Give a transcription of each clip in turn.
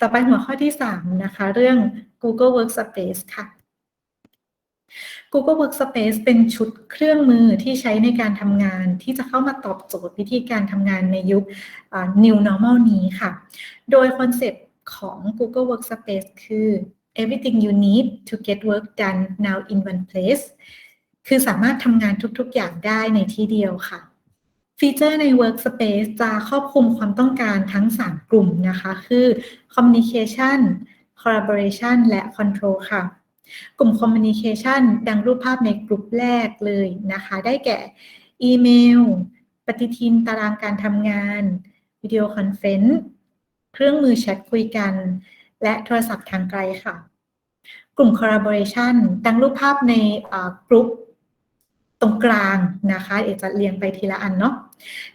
ต่อไปหัวข้อที่ 3 นะคะ เรื่อง Google Workspace ค่ะ Google Workspace เป็นชุดเครื่องมือที่ใช้ในการทำงานที่จะเข้ามาตอบโจทย์วิธีการทำงานในยุค New Normal นี้ค่ะ โดยคอนเซปต์ของ Google Workspace คือ everything you need to get work done now in one place คือสามารถทำงานทุกๆอย่างได้ในที่เดียวค่ะ ฟีเจอร์ใน Workspace จะครอบคลุมความต้องการทั้ง 3 กลุ่มนะคะ คือ Communication Collaboration และ Control ค่ะ กลุ่ม Communication ดังรูปภาพในกลุ่มแรกเลยนะคะ ได้แก่อีเมล ปฏิทินตารางการทำงานวิดีโอคอนเฟนซ์เครื่องมือแชทคุยกัน และโทรศัพท์ทางไกลค่ะ กลุ่ม collaboration ดังรูปภาพในกลุ่ม ตรงกลางนะคะ เอกจะเรียงไปทีละอันเนาะ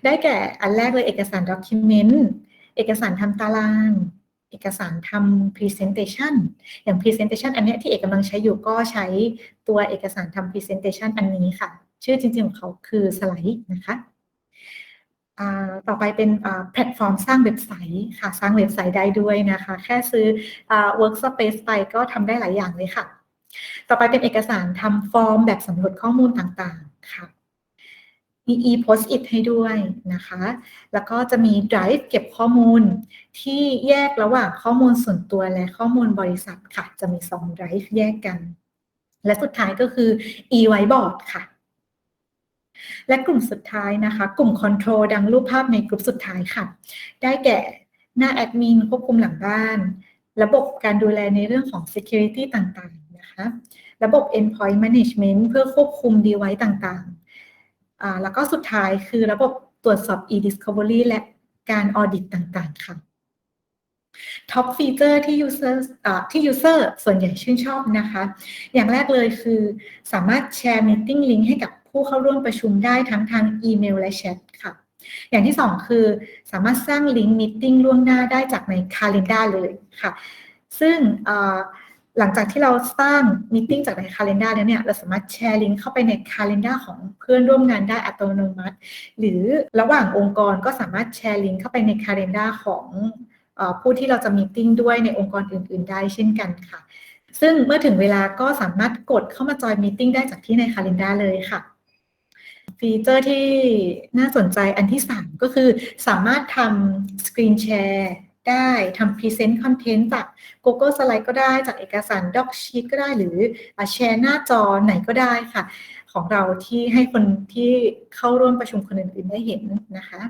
ได้แก่อันแรกเลยเอกสาร document เอกสารทำตาราง เอกสารทำ presentation อย่าง presentation อันนี้ที่เอกกำลังใช้อยู่ก็ใช้ตัวเอกสารทำ presentation อันนี้ค่ะ ชื่อจริงๆของเขาคือสไลด์นะคะต่อไปเป็นแพลตฟอร์มสร้างเว็บไซต์ค่ะ สร้างเว็บไซต์ได้ด้วยนะคะ แค่ซื้อ Workspace ไปก็ทำได้หลายอย่างเลยค่ะ ต่อไปเป็นเอกสารทำฟอร์มแบบสำรวจข้อมูลต่างๆ ค่ะ มี e-post-it ให้ด้วยนะคะ แล้วก็จะมี Drive เก็บข้อมูลที่แยกระหว่างข้อมูลส่วนตัวและข้อมูลบริษัทค่ะ จะมี2 Drive แยกกัน และสุดท้ายก็คือ e-whiteboard ค่ะ และกลุ่มสุดท้ายนะคะ กลุ่ม Control ดังรูปภาพในกลุ่มสุดท้ายค่ะ ได้แก่หน้าแอดมินควบคุมหลังบ้าน ระบบการดูแลในเรื่องของ Security ต่างๆ นะคะระบบ Endpoint Management เพื่อควบคุม device ต่างๆ แล้วก็สุดท้ายคือระบบตรวจสอบ e-discovery และการ audit ต่างๆ ค่ะท็อปฟีเจอร์ที่ user ที่ user ส่วนใหญ่ชื่นชอบนะคะ อย่างแรกเลยคือสามารถแชร์ meeting link ให้กับผู้เข้าร่วมประชุมได้ทั้งทางอีเมลและแชทค่ะ อย่างที่สองคือสามารถสร้างลิงก์มิ팅ล่วงหน้าได้จากใน Calendar เลยค่ะ ซึ่ง หลังจากที่เราสร้างมิ팅จากใน Calendar แล้วเนี่ย เราสามารถแชร์ลิงก์เข้าไปใน Calendar ของเพื่อนร่วมงานได้อัตโนมัติ หรือระหว่างองค์กรก็สามารถแชร์ลิงก์เข้าไปใน Calendar ของผู้ที่เราจะมิ팅ด้วยในองค์กรอื่น ๆ ได้เช่นกันค่ะ ซึ่งเมื่อถึงเวลาก็สามารถกดเข้ามาจอยมิ팅ได้จากที่ใน Calendar เลยค่ะฟีเจอร์ที่น่าสนใจอันที่ 3 ก็คือสามารถทำสกรีนแชร์ ได้ทำพรีเซนต์คอนเทนต์จาก Google Slide ก็ได้จากเอกสาร Doc Sheet ก็ได้หรือแชร์หน้าจอไหนก็ได้ค่ะ ของเราที่ให้คนที่เข้าร่วมประชุมคนอื่นๆได้เห็นนะคะ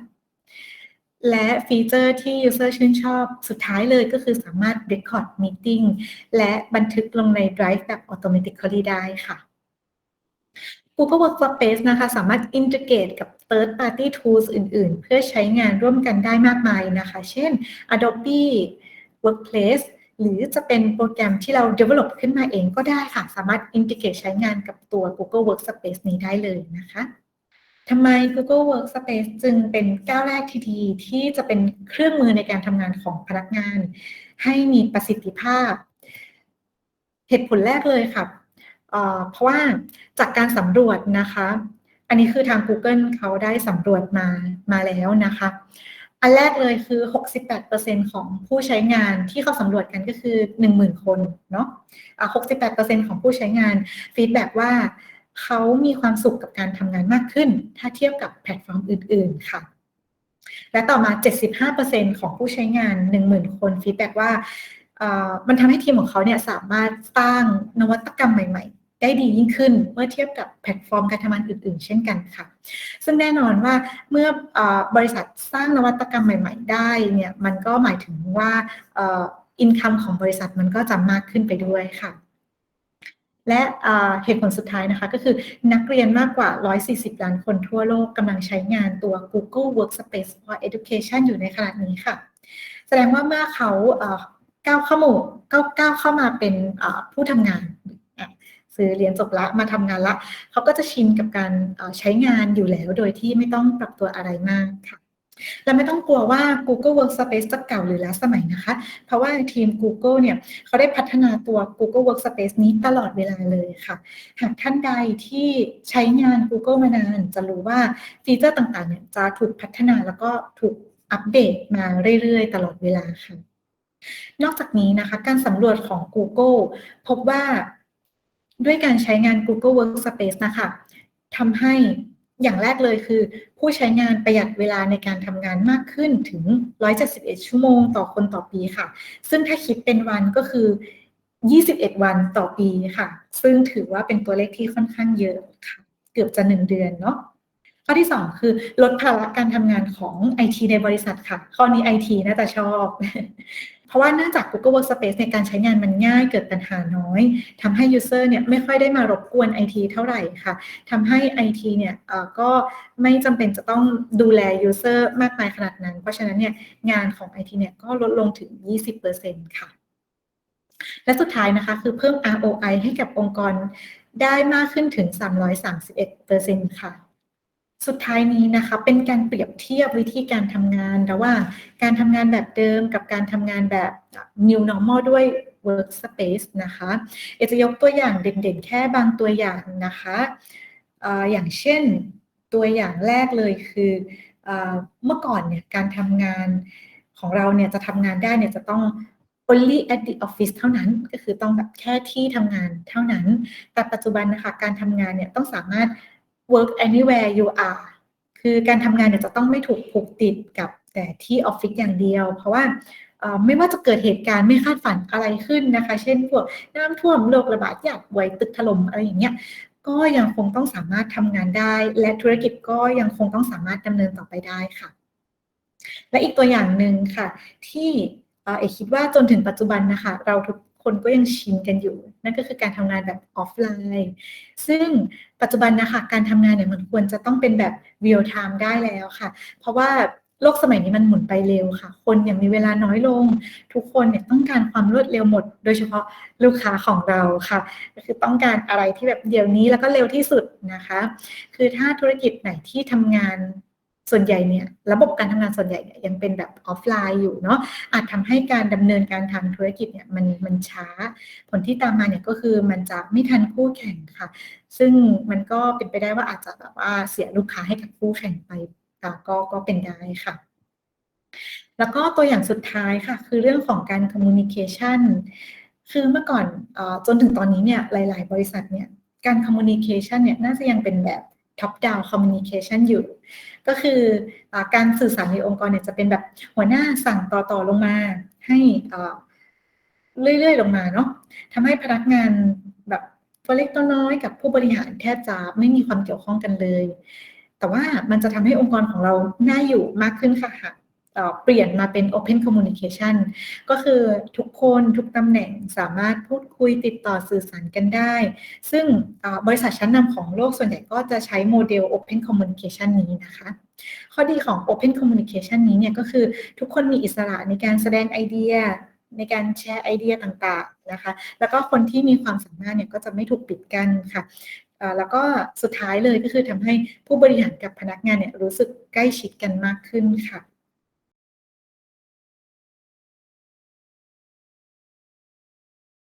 และฟีเจอร์ที่ User ชื่นชอบสุดท้ายเลยก็คือสามารถ Record Meeting และบันทึกลงใน Drive แบบ Automatically ได้ค่ะ Google Workspace นะคะสามารถอินทิเกรตกับ third party tools อื่น ๆ เพื่อใช้งานร่วมกันได้มากมายนะคะ เช่น Adobe Workplace หรือจะเป็นโปรแกรมที่เรา develop ขึ้นมาเองก็ได้ค่ะ สามารถอินทิเกรตใช้งานกับตัว Google Workspace นี้ได้เลยนะคะทำไม Google Workspace จึงเป็นก้าวแรกที่ดีที่จะเป็นเครื่องมือในการทำงานของพนักงาน ให้มีประสิทธิภาพ เหตุผลแรกเลยค่ะ เพราะว่าจากการสำรวจนะคะ อันนี้คือทาง Google เขาได้สำรวจมามาแล้วนะคะ อันแรกเลยคือ 68%ของผู้ใช้งานที่เขาสำรวจกันก็คือ 10,000 คนเนาะ68%ของผู้ใช้งานฟีดแบ็ว่าเขามีความสุขกับการทำงานมากขึ้น ถ้าเทียบกับแพลตฟอร์มอื่น ๆ ค่ะ และต่อมา 75%ของผู้ใช้งาน 10,000 คนฟีดแบ็ว่ามันทำให้ทีมของเขาเนี่ยสามารถสร้างนวัตกรรมใหม่ ได้ดียิ่งขึ้นเมื่อเทียบกับแพลตฟอร์มการทำงานอื่น ๆ เช่นกันค่ะ ซึ่งแน่นอนว่าเมื่อบริษัทสร้างนวัตกรรมใหม่ ๆ ได้เนี่ยมันก็หมายถึงว่าอินคัมของบริษัทมันก็จะมากขึ้นไปด้วยค่ะ และเหตุผลสุดท้ายนะคะ ก็คือนักเรียนมากกว่า 140 ล้านคนทั่วโลกกำลังใช้งานตัว Google Workspace for Education อยู่ในขณะนี้ค่ะ แสดงว่าเมื่อเขาก้าวเข้ามาก้าวเข้ามาเป็นผู้ทำงาน ซื้อเรียนจบละมาทำงานละเขาก็จะชินกับการใช้งานอยู่แล้ว โดยที่ไม่ต้องปรับตัวอะไรมากค่ะและไม่ต้องกลัวว่า Google Workspace จะเก่าหรือล้าสมัยนะคะ เพราะว่าทีม Google เนี่ยเขาได้พัฒนาตัว Google Workspace นี้ตลอดเวลาเลยค่ะ หากท่านใดที่ใช้งาน Google มานานจะรู้ว่าฟีเจอร์ต่างๆเนี่ยจะถูกพัฒนาแล้วก็ถูกอัปเดตมาเรื่อยๆ ตลอดเวลาค่ะ นอกจากนี้นะคะ การสำรวจของ Google พบว่า ด้วยการใช้งาน Google Workspace นะคะทำให้อย่างแรกเลยคือ ผู้ใช้งานประหยัดเวลาในการทำงานมากขึ้นถึง 171 ชั่วโมงต่อคนต่อปีค่ะ ซึ่งถ้าคิดเป็นวันก็คือ 21 วันต่อปีค่ะ ซึ่งถือว่าเป็นตัวเลขที่ค่อนข้างเยอะค่ะ เกือบจะ 1 เดือนเนาะข้อที่ 2 คือลดภาระการทำงานของ IT ในบริษัทค่ะ ข้อนี้ IT น่าจะชอบ เพราะว่าเนื่องจาก Google Workspace ในการใช้งานมันง่ายเกิดปัญหาน้อยทำให้ User เนี่ยไม่ค่อยได้มารบกวน IT เท่าไหร่ค่ะทำให้ IT เนี่ยก็ไม่จำเป็นจะต้องดูแล User มากมายขนาดนั้น เพราะฉะนั้นเนี่ยงานของ IT เนี่ยก็ลดลงถึง 20%ค่ะ และสุดท้ายนะคะคือเพิ่ม ROI ให้กับองค์กรได้มากขึ้นถึง 331%ค่ะ สุดท้ายนี้นะคะ เป็นการเปรียบเทียบวิธีการทำงานระหว่างการทำงานแบบเดิมกับการทำงานแบบ new normal ด้วย workspace นะคะเอจะยกตัวอย่างเด่นๆ แค่บางตัวอย่างนะคะอย่างเช่นตัวอย่างแรกเลยคือเมื่อก่อนเนี่ยการทำงานของเราเนี่ยจะทำงานได้เนี่ยจะต้อง only at the office เท่านั้นก็คือต้องแบบแค่ที่ทำงานเท่านั้น แต่ปัจจุบันนะคะการทำงานเนี่ยต้องสามารถ work anywhere you are คือการทำงานเนี่ยจะต้องไม่ถูกผูกติดกับแต่ที่ออฟฟิศอย่างเดียว เพราะว่าไม่ว่าจะเกิดเหตุการณ์ไม่คาดฝันอะไรขึ้นนะคะ เช่นพวกน้ำท่วมโรคระบาดอยากไวตึกถล่มอะไรอย่างเงี้ยก็ยังคงต้องสามารถทำงานได้ และธุรกิจก็ยังคงต้องสามารถดำเนินต่อไปได้ค่ะ และอีกตัวอย่างหนึ่งค่ะ ที่เอกคิดว่าจนถึงปัจจุบันนะคะ เราทุก คนก็ยังชินกันอยู่ นั่นก็คือการทำงานแบบออฟไลน์ ซึ่งปัจจุบันนะคะการทำงานเนี่ยมันควรจะต้องเป็นแบบ real time ได้แล้วค่ะ เพราะว่าโลกสมัยนี้มันหมุนไปเร็วค่ะ คนยังมีเวลาน้อยลง ทุกคนเนี่ยต้องการความรวดเร็วหมด โดยเฉพาะลูกค้าของเราค่ะ ก็คือต้องการอะไรที่แบบเดี๋ยวนี้แล้วก็เร็วที่สุดนะคะ คือถ้าธุรกิจไหนที่ทำงาน ส่วนใหญ่เนี่ยระบบการทำงานส่วนใหญ่เนี่ยยังเป็นแบบออฟไลน์อยู่เนาะอาจทำให้การดำเนินการทางธุรกิจเนี่ยมันมันช้า ผลที่ตามมาเนี่ยก็คือมันจะไม่ทันคู่แข่งค่ะ ซึ่งมันก็เป็นไปได้ว่าอาจจะแบบว่าเสียลูกค้าให้กับคู่แข่งไปก็ก็เป็นได้ค่ะแล้วก็ตัวอย่างสุดท้ายค่ะ คือเรื่องของการคอมมูนิเคชันคือเมื่อก่อนอจนถึงตอนนี้เนี่ยหลาย ๆ บริษัทเนี่ยการคอมมูนิเคชันเนี่ยน่าจะยังเป็นแบบ top down communication อยู่ ก็คืออการสื่อสารในองค์กรเนี่ยจะเป็นแบบหัวหน้าสั่งต่อๆลงมา ให้เรื่อยๆ ลงมาเนาะทำให้พนักงานแบบตัวเล็กตัวน้อยกับผู้บริหารแทบจะไม่มีความเกี่ยวข้องกันเลย แต่ว่ามันจะทำให้องค์กรของเราน่าอยู่มากขึ้นค่ะหาก เปลี่ยนมาเป็น Open Communication ก็คือทุกคนทุกตำแหน่งสามารถพูดคุยติดต่อสื่อสารกันได้ ซึ่งบริษัทชั้นนำของโลกส่วนใหญ่ก็จะใช้โมเดล Open Communication นี้นะคะ ข้อดีของ Open Communication นี้เนี่ยก็คือทุกคนมีอิสระในการแสดงไอเดียในการแชร์ไอเดียต่างๆนะคะ แล้วก็คนที่มีความสามารถเนี่ยก็จะไม่ถูกปิดกั้นค่ะแล้วก็สุดท้ายเลยก็คือทำให้ผู้บริหารกับพนักงานเนี่ยรู้สึกใกล้ชิดกันมากขึ้นค่ะ